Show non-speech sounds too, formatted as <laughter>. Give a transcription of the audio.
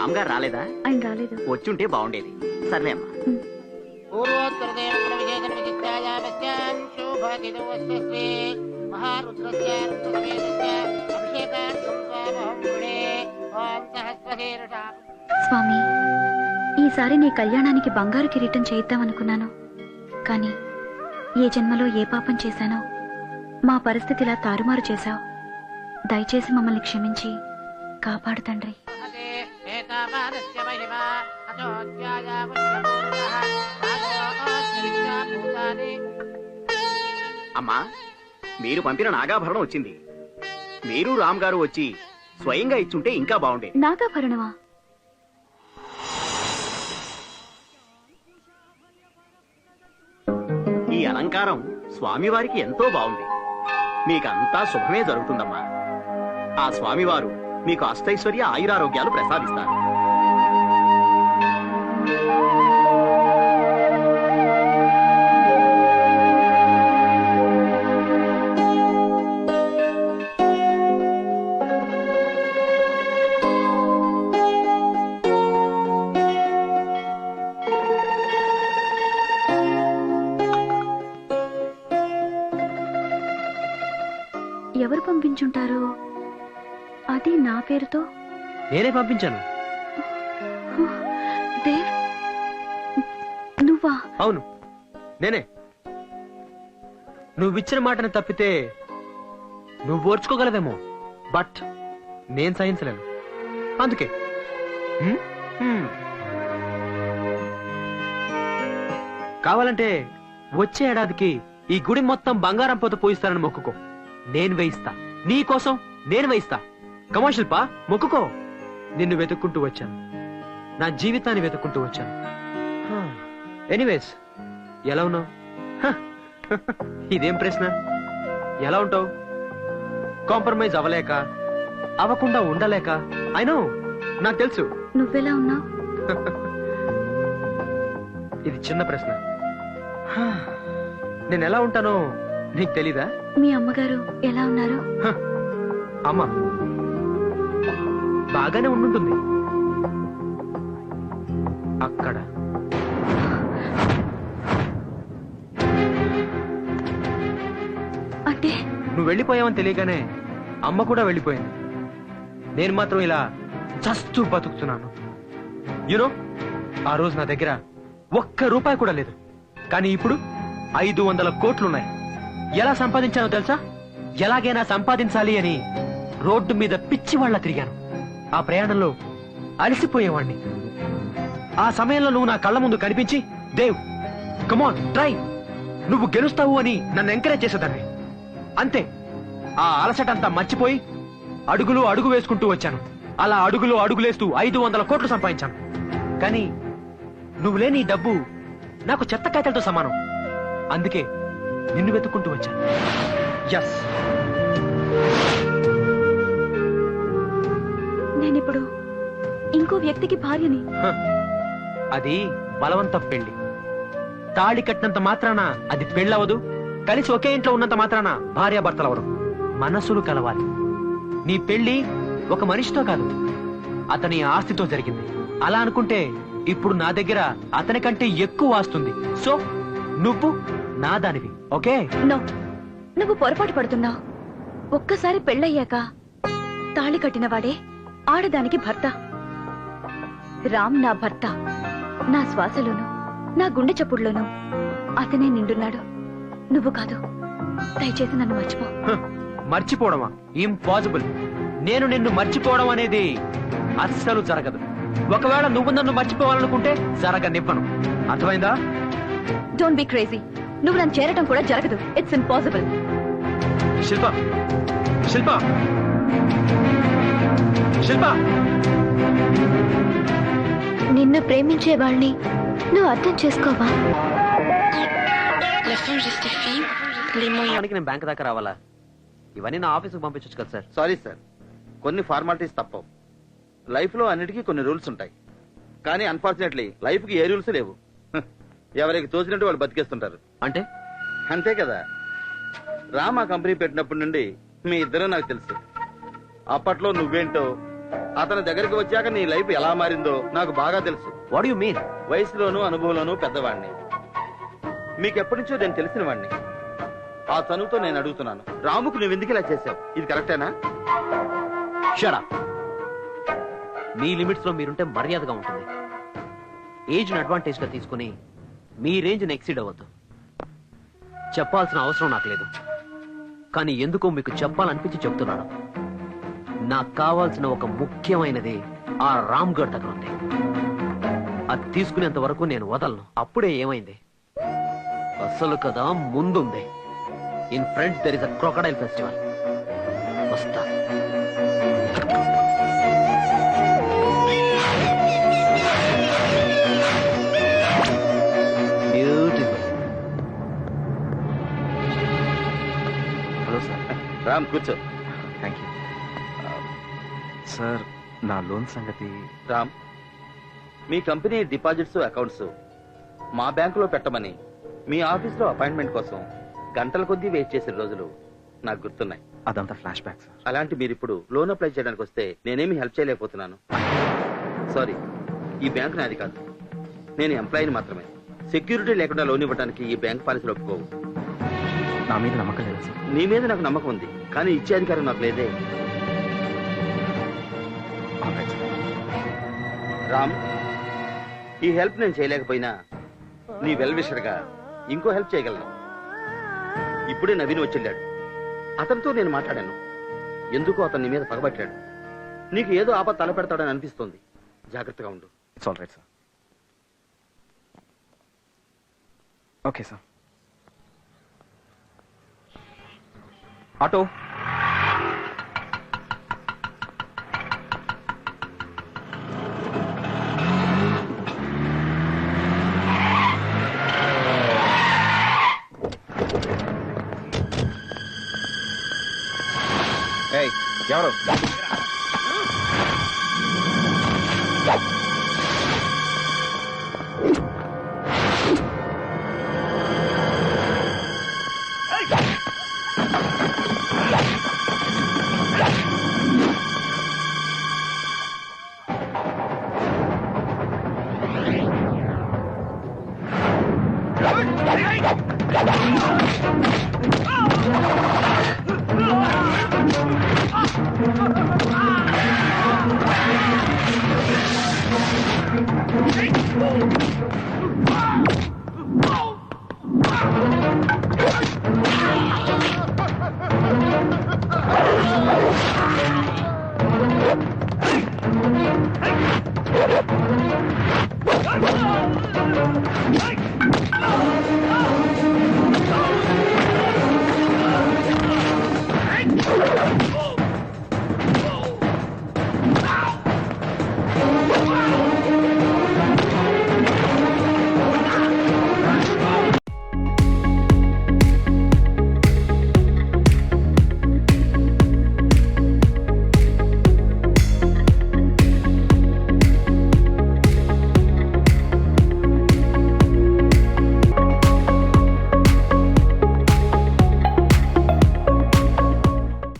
రామ్ గారు రాలేదా? ఆయన రాలేదు? వచ్చుంటే బాగుండేది. సర్లే అమ్మా. స్వామి ఈసారి నీ కళ్యాణానికి బంగారు కిరీటం చేయిద్దామనుకున్నాను. కానీ ఏ జన్మలో ఏ పాపం చేశానో మా పరిస్థితిలా తారుమారు చేశావు. దయచేసి మమ్మల్ని క్షమించి కాపాడు తండ్రి. అమ్మా మీరు పంపిన నాగాభరణం వచ్చింది. మీరు రామ్ గారు వచ్చి స్వయంగా ఇచ్చుంటే ఇంకా బాగుండేది నాగాభరణమా? ఈ అలంకారం స్వామివారికి ఎంతో బాగుంది. మీకంతా శుభమే జరుగుతుందమ్మా. ఆ స్వామివారు మీకు అష్టైశ్వర్య ఆయురారోగ్యాలు ప్రసాదిస్తారు. పంపించుంటారు? అది నా పేరుతో? నేనే పంపించాను. దేవ్ నువ్వా? అవును నేనే. నువ్విచ్చిన మాటని తప్పితే నువ్వు ఓర్చుకోగలవేమో బట్ నేను సహించలేను. అందుకే. కావాలంటే వచ్చే ఏడాదికి ఈ గుడి మొత్తం బంగారం పోత పోయిస్తానని మొక్కుకో. నేను వేయిస్తా. నీ కోసం నేను వేయిస్తా కమా శిల్ప మొక్కుకో. నిన్ను వెతుక్కుంటూ వచ్చాను. నా జీవితాన్ని వెతుక్కుంటూ వచ్చాను. ఎనీవేస్ ఎలా ఉన్నావు? <laughs> ఇదేం ప్రశ్న? ఎలా ఉంటావు? కాంప్రమైజ్ అవ్వలేక అవ్వకుండా ఉండలేక? అయినో నాకు తెలుసు. నువ్వెలా ఉన్నావు? <laughs> ఇది చిన్న ప్రశ్న. హా, నేను ఎలా ఉంటానో నీకు తెలీదా? మీ అమ్మగారు ఎలా ఉన్నారు? అమ్మ బాగానే ఉండుంటుంది. అక్కడ. అంటే? నువ్వు వెళ్ళిపోయావని తెలియగానే అమ్మ కూడా వెళ్ళిపోయింది. నేను మాత్రం ఇలా చస్తూ బతుకుతున్నాను. యునో ఆ రోజు నా దగ్గర ఒక్క రూపాయి కూడా లేదు. కానీ ఇప్పుడు ఐదు వందల కోట్లున్నాయి. ఎలా సంపాదించానో తెలుసా? ఎలాగైనా సంపాదించాలి అని రోడ్డు మీద పిచ్చి వాళ్ళ తిరిగాను. ఆ ప్రయాణంలో అలసిపోయేవాణ్ణి. ఆ సమయంలో నువ్వు నా కళ్ళ ముందు కనిపించి దేవ్ కమాన్ ట్రై నువ్వు గెలుస్తావు అని నన్ను ఎంకరేజ్ చేసేదాన్ని. అంతే. ఆ అలసటంతా మర్చిపోయి అడుగులు అడుగు వేసుకుంటూ వచ్చాను. అలా అడుగులు అడుగులేస్తూ ఐదు వందల కోట్లు సంపాదించాను. కానీ నువ్వు లేని డబ్బు నాకు చెత్త కాయతలతో సమానం. అందుకే నిన్ను వెతుక్కుంటూ వచ్చాను. ఎస్ నేనిప్పుడు ఇంకో వ్యక్తికి భార్యని. అది బలవంత పెళ్ళి. తాళి కట్టినంత మాత్రాన అది పెళ్ళవదు. కలిసి ఒకే ఇంట్లో ఉన్నంత మాత్రాన భార్యాభర్తలవరు. మనసులు కలవాలి. నీ పెళ్ళి ఒక మనిషితో కాదు. అతని ఆస్తితో జరిగింది. అలా అనుకుంటే ఇప్పుడు నా దగ్గర అతని కంటే ఎక్కువ ఆస్తుంది. సో నువ్వు? నా దానివి ఓకే? నో. నువ్వు పొరపాటు పడుతున్నావు. ఒక్కసారి పెళ్ళయ్యాక తాళి కట్టినవాడే ఆడదానికి భర్త. రామ్ నా భర్త. నా శ్వాసలోను నా గుండె చప్పుడులోను అతనే నిండున్నాడు. నువ్వు కాదు. దయచేసి నన్ను మర్చిపో. మర్చిపోవడమా? ఇంపాసిబుల్. నేను నిన్ను మర్చిపోవడం అనేది అస్సలు జరగదు. ఒకవేళ నువ్వు నన్ను మర్చిపోవాలనుకుంటే జరగనివ్వను. అర్థమైందా? డోంట్ బి క్రేజీ నువ్వు నన్ను చేరటం కూడా జరగదు. It's impossible Shilpa Shilpa. శిల్ప. నిన్ను ప్రేమించే వాళ్ళని నువ్వు అర్థం చేసుకోవా? నేను బ్యాంక్ దాకా రావాలా? ఇవన్నీ నా ఆఫీస్కి పంపించచ్చు కదా సార్. సారీ సార్ కొన్ని ఫార్మాలిటీస్ తప్పవు. లైఫ్లో అన్నిటికీ కొన్ని రూల్స్ ఉంటాయి. కానీ అన్ఫార్చునేట్లీ లైఫ్కి ఏ రూల్స్ లేవు. ఎవరికి తోచినట్టు వాళ్ళు బతికేస్తుంటారు. అంటే? అంతే కదా. రామా కంపెనీ పెట్టినప్పటి నుండి మీ ఇద్దరు నాకు తెలుసు. అప్పట్లో నువ్వేంటో అతని దగ్గరికి వచ్చాక నీ లైఫ్ ఎలా మారిందో నాకు బాగా తెలుసు. వాట్ యు మీన్ వయసులోను అనుభవంలోను పెద్దవాడిని మీకెప్పటి నుంచో నేను తెలిసిన వాడిని ఆ తనుతో నేను అడుగుతున్నాను. రాముకు నువ్వు ఎందుకు ఇలా చేసావు ఇది కరెక్టేనా? షరా మీ లిమిట్స్లో మీరుంటే మర్యాదగా ఉంటుంది. ఏజ్ అడ్వాంటేజ్గా తీసుకుని మీ రేంజ్ ఎక్సీడ్ అవ్వద్దు. చెప్పాల్సిన అవసరం నాకు లేదు. కానీ ఎందుకో మీకు చెప్పాలనిపించి చెప్తున్నాను. నాకు కావాల్సిన ఒక ముఖ్యమైనది ఆ రామ్గఢ్ దగ్గర ఉంది. అది తీసుకునేంత వరకు నేను వదలను. అప్పుడే ఏమైంది? అసలు కదా ముందుంది. In front there is a crocodile festival వస్తా. రామ్ కూర్చో. థ్యాంక్ యూ సార్ నా లోన్ సంగతి రామ్ మీ కంపెనీ డిపాజిట్స్ అకౌంట్స్ మా బ్యాంకులో పెట్టమని మీ ఆఫీస్లో అపాయింట్మెంట్ కోసం గంటల కొద్దీ వెయిట్ చేసిన రోజులు నాకు గుర్తున్నాయి. అదంతా ఫ్లాష్ బ్యాక్ సార్ అలాంటి మీరు ఇప్పుడు లోన్ అప్లై చేయడానికి వస్తే నేనేమి హెల్ప్ చేయలేకపోతున్నాను. సారీ ఈ బ్యాంక్ నాది కాదు. నేను ఎంప్లాయీని మాత్రమే. సెక్యూరిటీ లేకుండా లోన్ ఇవ్వడానికి ఈ బ్యాంక్ పాలసీలు ఒప్పుకోవు. నా మీద నమ్మకం లేదా సార్ నీ మీద నాకు నమ్మకం ఉంది. కానీ ఇచ్చే అధికారం నాకు లేదే. రామ్ ఈ హెల్ప్ నేను చేయలేకపోయినా నీ వెల్ విషర్గా ఇంకో హెల్ప్ చేయగలను. ఇప్పుడే నవీన్ వచ్చెళ్ళాడు అతనితో నేను మాట్లాడాను. ఎందుకో అతన్ని మీద పగబట్టాడు. నీకు ఏదో ఆపద తలపెడతాడని అనిపిస్తోంది. జాగ్రత్తగా ఉండు. It's all right sir okay sir auto. ఎవరు? Oh!